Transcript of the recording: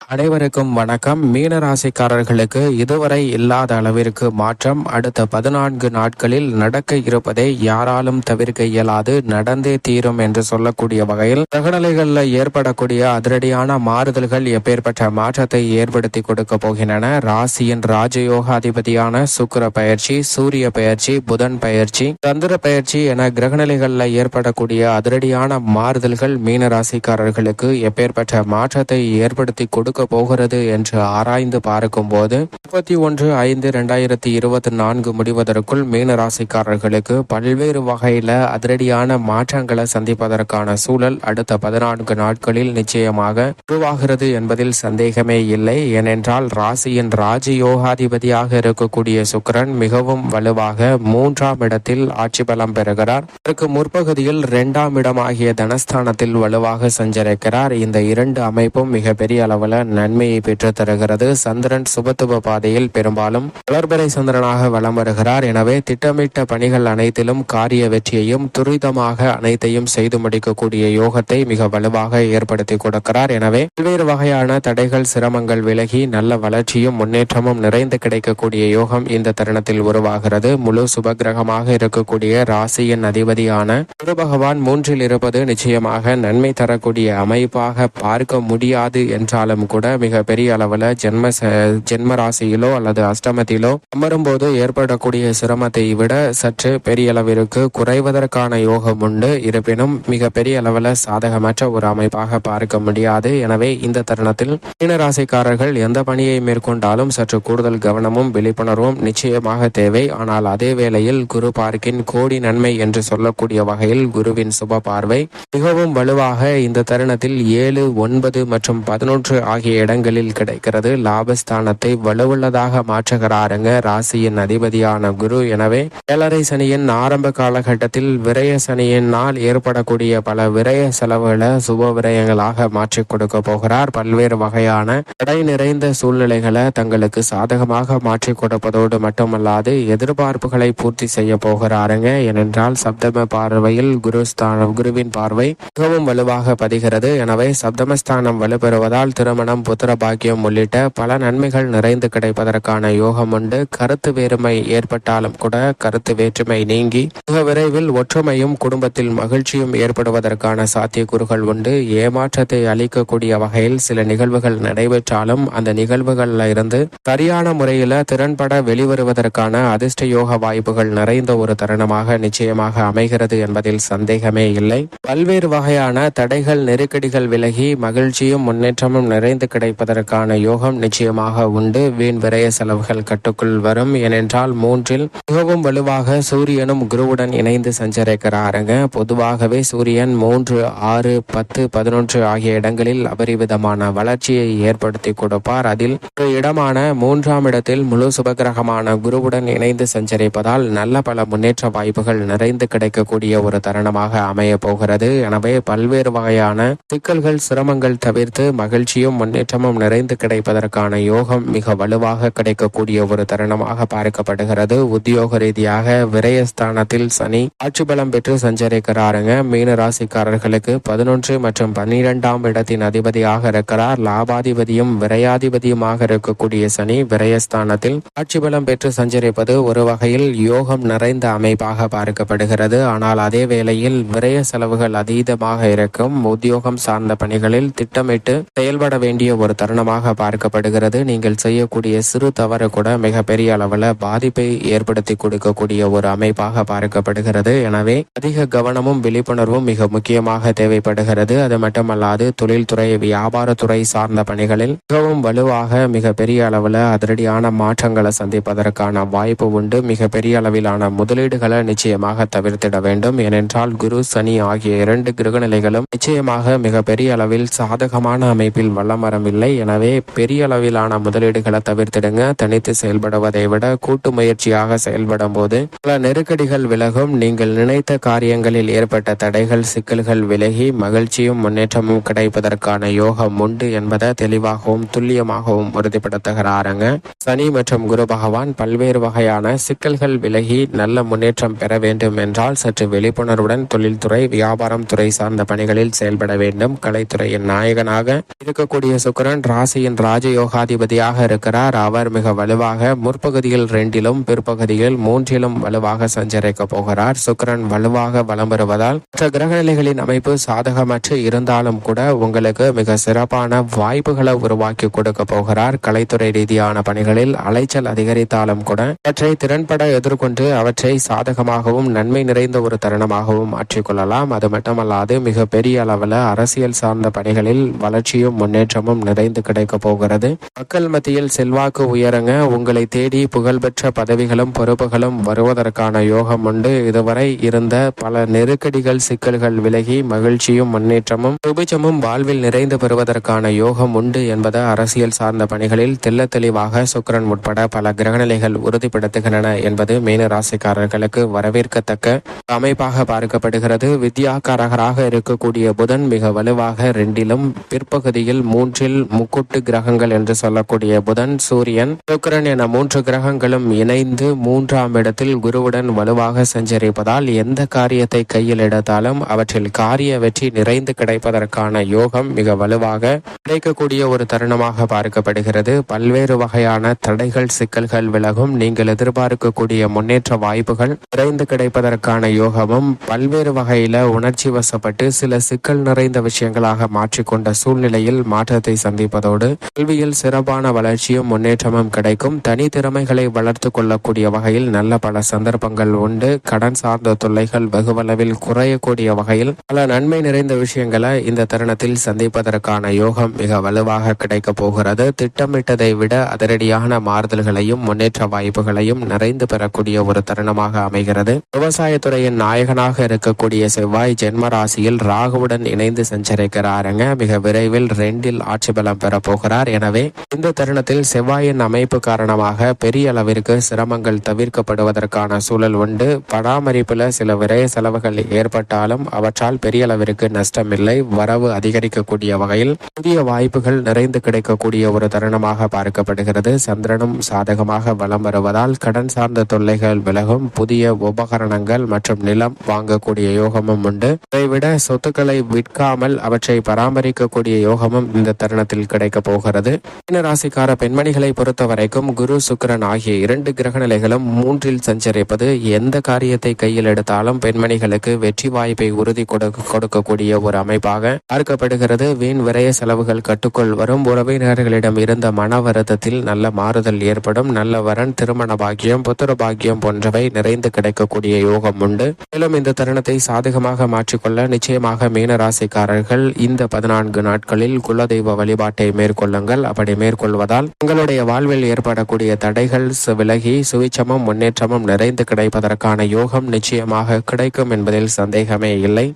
அனைவருக்கும் வணக்கம். மீன ராசிக்காரர்களுக்கு இதுவரை இல்லாத அளவிற்கு மாற்றம். அடுத்த பதினான்கு நாட்களில் நடக்க இருப்பதை யாராலும் தவிர்க்க இயலாது. நடந்தே தீரும் என்று சொல்லக்கூடிய வகையில் கிரகநிலைகளில் ஏற்படக்கூடிய அதிரடியான மாறுதல்கள் எப்பேற்பட்ட மாற்றத்தை ஏற்படுத்தி கொடுக்க போகின்றன. ராசியின் ராஜயோக அதிபதியான சுக்கிர பயிற்சி சூரிய பயிற்சி புதன் பயிற்சி சந்திர பயிற்சி என கிரகநிலைகளில் ஏற்படக்கூடிய அதிரடியான மாறுதல்கள் மீன ராசிக்காரர்களுக்கு எப்பேற்பட்ட மாற்றத்தை ஏற்படுத்தி கொடுக்க போகிறது என்று ஆராய்ந்து பார்க்கும்போது முப்பத்தி ஒன்று ஐந்து ரெண்டாயிரத்தி இருபத்தி நான்கு முடிவதற்குள் மீன ராசிக்காரர்களுக்கு பல்வேறு வகையில அதிரடியான மாற்றங்களை சந்திப்பதற்கான சூழல் அடுத்த பதினான்கு நாட்களில் நிச்சயமாக உருவாகிறது என்பதில் சந்தேகமே இல்லை. ஏனென்றால் ராசியின் ராஜயோகாதிபதியாக இருக்கக்கூடிய சுக்கரன் மிகவும் வலுவாக மூன்றாம் இடத்தில் ஆட்சி பலம் பெறுகிறார். இதற்கு முற்பகுதியில் இரண்டாம் இடமாகிய தனஸ்தானத்தில் வலுவாக சஞ்சரிக்கிறார். இந்த இரண்டு அமைப்பும் மிகப்பெரிய அளவில் நன்மையை பெற்று தருகிறது சந்திரன் சுபத்துப பாதையில் பெரும்பாலும் வளர்பறை சந்திரனாக வலம் வருகிறார். எனவே திட்டமிட்ட பணிகள் அனைத்திலும் காரிய வெற்றியையும் துரிதமாக அனைத்தையும் செய்து முடிக்கக்கூடிய யோகத்தை மிக வலுவாக ஏற்படுத்தி கொடுக்கிறார். எனவே பல்வேறு வகையான தடைகள் சிரமங்கள் விலகி நல்ல வளர்ச்சியும் முன்னேற்றமும் நிறைந்து கிடைக்கக்கூடிய யோகம் இந்த தருணத்தில் உருவாகிறது. முழு சுபகிரகமாக இருக்கக்கூடிய ராசியின் அதிபதியான குரு பகவான் மூன்றில் இருப்பது நிச்சயமாக நன்மை தரக்கூடிய அமைப்பாக பார்க்க முடியாது என்றாலும் கூட மிக பெரிய அளவில் ஜென்ம ஜென்ம ராசியிலோ அல்லது அஷ்டமத்திலோ அமரும் போது ஏற்படக்கூடிய சிரமத்தை விட சற்று பெரிய அளவிற்கு குறைவதற்கான யோகம் உண்டு. இருப்பினும் மிக பெரிய அளவில் சாதகமற்ற ஒரு அமைப்பாக பார்க்க முடியாது. எனவே இந்த தருணத்தில் மீனராசிக்காரர்கள் எந்த பணியை மேற்கொண்டாலும் சற்று கூடுதல் கவனமும் விழிப்புணர்வும் நிச்சயமாக தேவை. ஆனால் அதே வேளையில் குரு பார்க்கின் கோடி நன்மை என்று சொல்லக்கூடிய வகையில் குருவின் சுப பார்வை மிகவும் வலுவாக இந்த தருணத்தில் ஏழு ஒன்பது மற்றும் பதினொன்று ஆகிய இடங்களில் கிடைக்கிறது. லாபஸ்தானத்தை வலுவுள்ளதாக மாற்றுகிறாருங்க. ராசியின் அதிபதியான குரு. எனவே ஏழரை சனியின் ஆரம்ப காலகட்டத்தில் விரய சனியினால் ஏற்படக்கூடிய பல விரய செலவுகளை சுப விரயங்களாக மாற்றி கொடுக்க போகிறார். பல்வேறு வகையான தடை நிறைந்த சூழ்நிலைகளை தங்களுக்கு சாதகமாக மாற்றி கொடுப்பதோடு மட்டுமல்லாது எதிர்பார்ப்புகளை பூர்த்தி செய்ய போகிறாருங்க. ஏனென்றால் சப்தம பார்வையில் குருஸ்தானம் குருவின் பார்வை மிகவும் வலுவாக பதிகிறது. எனவே சப்தமஸ்தானம் வலுப்பெறுவதால் திருமண திருமணம் புத்திர பாக்கியம் உள்ளிட்ட பல நன்மைகள் நிறைந்து கிடைப்பதற்கான யோகம் உண்டு. கருத்து வேறுமை ஏற்பட்டாலும் கூட கருத்து வேற்றுமை நீங்கி மிக விரைவில் ஒற்றுமையும் குடும்பத்தில் மகிழ்ச்சியும் ஏற்படுவதற்கான சாத்தியக்கூறுகள் உண்டு. ஏமாற்றத்தை அளிக்கக்கூடிய வகையில் சில நிகழ்வுகள் நடைபெற்றாலும் அந்த நிகழ்வுகள்ல இருந்து சரியான முறையில திறன்பட வெளிவருவதற்கான அதிர்ஷ்ட யோக வாய்ப்புகள் நிறைந்த ஒரு தருணமாக நிச்சயமாக அமைகிறது என்பதில் சந்தேகமே இல்லை. பல்வேறு வகையான தடைகள் நெருக்கடிகள் விலகி மகிழ்ச்சியும் முன்னேற்றமும் நிறைந்த கிடைப்பதற்கான யோகம் நிச்சயமாக உண்டு. வீண் விரய செலவுகள் கட்டுக்குள் வரும். ஏனென்றால் மூன்றில் மிகவும் வலுவாக சூரியனும் குருவுடன் இணைந்து சஞ்சரிக்கிறாருங்க. பொதுவாகவே சூரியன் மூன்று ஆறு பத்து பதினொன்று ஆகிய இடங்களில் அபரிவிதமான வளர்ச்சியை ஏற்படுத்தி கொடுப்பார். அதில் ஒரு இடமான மூன்றாம் இடத்தில் முழு சுபகிரகமான குருவுடன் இணைந்து சஞ்சரிப்பதால் நல்ல பல முன்னேற்ற வாய்ப்புகள் நிறைந்து கிடைக்கக்கூடிய ஒரு தருணமாக அமைய போகிறது. எனவே பல்வேறு வகையான சிக்கல்கள் சிரமங்கள் தவிர்த்து மகிழ்ச்சியும் முன்னேற்றமும் நிறைந்து கிடைப்பதற்கான யோகம் மிக வலுவாக கிடைக்கக்கூடிய ஒரு தருணமாக பார்க்கப்படுகிறது. உத்தியோக ரீதியாக விரயஸ்தானத்தில் சனி ஆட்சி பலம் பெற்று சஞ்சரிக்கிறாருங்க. மீன ராசிக்காரர்களுக்கு பதினொன்று மற்றும் பன்னிரெண்டாம் இடத்தின் அதிபதியாக இருக்கிறார். லாபாதிபதியும் விரையாதிபதியுமாக இருக்கக்கூடிய சனி விரயஸ்தானத்தில் ஆட்சி பலம் பெற்று சஞ்சரிப்பது ஒரு வகையில் யோகம் நிறைந்த அமைப்பாக பார்க்கப்படுகிறது. ஆனால் அதே வேளையில் விரய செலவுகள் அதீதமாக இருக்கும். உத்தியோகம் சார்ந்த பணிகளில் திட்டமிட்டு செயல்பட வேண்டிய ஒரு தருணமாக பார்க்கப்படுகிறது. நீங்கள் செய்யக்கூடிய சிறு தவறு கூட மிகப்பெரிய அளவில் பாதிப்பை ஏற்படுத்தி கொடுக்கக்கூடிய ஒரு அமைப்பாக பார்க்கப்படுகிறது. எனவே அதிக கவனமும் விழிப்புணர்வும் மிக முக்கியமாக தேவைப்படுகிறது. அது மட்டுமல்லாது தொழில்துறை வியாபாரத்துறை சார்ந்த பணிகளில் மிகவும் வலுவாக மிகப்பெரிய அளவில் அதிரடியான மாற்றங்களை சந்திப்பதற்கான வாய்ப்பு உண்டு. மிகப்பெரிய அளவிலான முதலீடுகளை நிச்சயமாக தவிர்த்திட வேண்டும். ஏனென்றால் குரு சனி ஆகிய இரண்டு கிரகநிலைகளும் நிச்சயமாக மிகப்பெரிய அளவில் சாதகமான அமைப்பில் வல்லம் இல்லை எனவே பெரிய அளவிலான முதலீடுகளை தவிர்த்திடுங்க. தனித்து செயல்படுவதை விட கூட்டு முயற்சியாக செயல்படும் போது பல நெருக்கடிகள் விலகும். நீங்கள் நினைத்த காரியங்களில் ஏற்பட்ட தடைகள் சிக்கல்கள் விலகி மகிழ்ச்சியும் முன்னேற்றமும் கிடைப்பதற்கான யோகம் உண்டு என்பதை தெளிவாகவும் துல்லியமாகவும் உறுதிப்படுத்துகிறாருங்க. சனி மற்றும் குரு பகவான் பல்வேறு வகையான சிக்கல்கள் விலகி நல்ல முன்னேற்றம் பெற வேண்டும் என்றால் சற்று விழிப்புணர்வுடன் தொழில்துறை வியாபாரம் துறை சார்ந்த பணிகளில் செயல்பட வேண்டும். கலைத்துறையின் நாயகனாக இருக்கக்கூடிய இருக்கக்கூடிய சுக்கிரன் ராசியின் ராஜயோகாதிபதியாக இருக்கிறார். அவர் மிக வலுவாக முற்பகுதியில் ரெண்டிலும் பிற்பகுதியில் மூன்றிலும் வலுவாக சஞ்சரிக்க போகிறார். சுக்கிரன் வலுவாக வலம் வருவதால் மற்ற கிரகநிலைகளின் அமைப்பு சாதகமற்று இருந்தாலும் கூட உங்களுக்கு மிக சிறப்பான வாய்ப்புகளை உருவாக்கி கொடுக்க போகிறார். கலைத்துறை ரீதியான பணிகளில் அலைச்சல் அதிகரித்தாலும் கூட அவற்றை திறன்பட எதிர்கொண்டு அவற்றை சாதகமாகவும் நன்மை நிறைந்த ஒரு தருணமாகவும் மாற்றிக்கொள்ளலாம் அது மட்டுமல்லாது மிக பெரிய அளவில் அரசியல் சார்ந்த பணிகளில் வளர்ச்சியும் முன்னேற்றம் முன்னேற்றமும் நிறைந்து கிடைக்க போகிறது. மக்கள் மத்தியில் செல்வாக்கு உயரங்க. உங்களை தேடி புகழ்பெற்ற பதவிகளும் பொறுப்புகளும் வருவதற்கான யோகம் உண்டு. இதுவரை இருந்த பல நெருக்கடிகள் சிக்கல்கள் விலகி மகிழ்ச்சியும் முன்னேற்றமும் சுபிச்சமும் வாழ்வில் நிறைந்து பெறுவதற்கான யோகம் உண்டு என்பது அரசியல் சார்ந்த பணிகளில் தெல்ல தெளிவாக சுக்கரன் உட்பட பல கிரகநிலைகள் உறுதிப்படுத்துகின்றன என்பது மீன ராசிக்காரர்களுக்கு வரவேற்கத்தக்க அமைப்பாக பார்க்கப்படுகிறது. வித்யாகாரகராக இருக்கக்கூடிய புதன் மிக வலுவாக ரெண்டிலும் பிற்பகுதியில் மூன்று மூன்றில் முக்குட்டு கிரகங்கள் என்று சொல்லக்கூடிய புதன் சூரியன் சுக்கரன் என மூன்று கிரகங்களும் இணைந்து மூன்றாம் இடத்தில் குருவுடன் வலுவாக சஞ்சரிப்பதால் எந்த காரியத்தை கையில் எடுத்தாலும் அவற்றில் காரிய வெற்றி நிறைந்து கிடைப்பதற்கான யோகம் மிக வலுவாக கிடைக்கக்கூடிய ஒரு தருணமாக பார்க்கப்படுகிறது. பல்வேறு வகையான தடைகள் சிக்கல்கள் விலகும் நீங்கள் எதிர்பார்க்கக்கூடிய முன்னேற்ற வாய்ப்புகள் நிறைந்து கிடைப்பதற்கான யோகமும் பல்வேறு வகையில உணர்ச்சி வசப்பட்டு சில சிக்கல் நிறைந்த விஷயங்களாக மாற்றிக்கொண்ட சூழ்நிலையில் மாற்ற மாற்றத்தை சந்திப்பதோடு கல்வியில் சிறப்பான வளர்ச்சியும் முன்னேற்றமும் கிடைக்கும். தனி திறமைகளை வளர்த்து கொள்ளக்கூடிய வகையில் நல்ல பல சந்தர்ப்பங்கள் உண்டு. கடன் சார்ந்த தொல்லைகள் வெகுவளவில் குறையக்கூடிய வகையில் பல நன்மை நிறைந்த விஷயங்களை இந்த தருணத்தில் சந்திப்பதற்கான யோகம் மிக வலுவாக கிடைக்க போகிறது. திட்டமிட்டதை விட அதிரடியான மாறுதல்களையும் முன்னேற்ற வாய்ப்புகளையும் நிறைந்து பெறக்கூடிய ஒரு தருணமாக அமைகிறது. விவசாயத்துறையின் நாயகனாக இருக்கக்கூடிய செவ்வாய் ஜென்ம ராசியில் ராகுவுடன் இணைந்து சஞ்சரிக்கிறாருங்க. மிக விரைவில் ரெண்டில் ஆட்சி பலம் பெற போகிறார் எனவே இந்த தருணத்தில் செவ்வாயின் அமைப்பு காரணமாக பெரிய அளவிற்கு சிரமங்கள் தவிர்க்கப்படுவதற்கான சூழல் உண்டு. பராமரிப்புல சில விரைய செலவுகள் ஏற்பட்டாலும் அவற்றால் பெரிய அளவிற்கு நஷ்டமில்லை. வரவு அதிகரிக்கக்கூடிய வகையில் புதிய வாய்ப்புகள் நிறைந்து கிடைக்கக்கூடிய ஒரு தருணமாக பார்க்கப்படுகிறது. சந்திரனும் சாதகமாக வலம் வருவதால் கடன் சார்ந்த தொல்லைகள் விலகும். புதிய உபகரணங்கள் மற்றும் நிலம் வாங்கக்கூடிய யோகமும் உண்டு. இதைவிட சொத்துக்களை விற்காமல் அவற்றை பராமரிக்கக்கூடிய யோகமும் இந்த தருணத்தில் கிடைக்க போகிறது. மீன ராசிக்கார பெண்மணிகளை பொறுத்த வரைக்கும் குரு சுக்கிரன் ஆகிய இரண்டு கிரக நிலைகளும் மூன்றில் சஞ்சரிப்பது எந்த காரியத்தை கையில் எடுத்தாலும் பெண்மணிகளுக்கு வெற்றி வாய்ப்பை உறுதி கொடுக்கக்கூடிய ஒரு அமைப்பாக பார்க்கப்படுகிறது. வீண் விரய செலவுகள் கட்டுக்குள் வரும். உறவினர்களிடம் இருந்த மன வருத்தத்தில் நல்ல மாறுதல் ஏற்படும். நல்ல வரன் திருமண பாக்கியம் புத்திர பாக்கியம் போன்றவை நிறைந்து கிடைக்கக்கூடிய யோகம் உண்டு. மேலும் இந்த தருணத்தை சாதகமாக மாற்றிக்கொள்ள நிச்சயமாக மீனராசிக்காரர்கள் இந்த பதினான்கு நாட்களில் குலதெய்வ வழிபாட்டை மேற்கொள்ளுங்கள். அப்படி மேற்கொள்வதால் உங்களுடைய வாழ்வில் ஏற்படக்கூடிய தடைகள் சு- விலகி சுவிச்சமும் முன்னேற்றமும் நிறைந்து கிடைப்பதற்கான யோகம் நிச்சயமாக கிடைக்கும் என்பதில் சந்தேகமே இல்லை.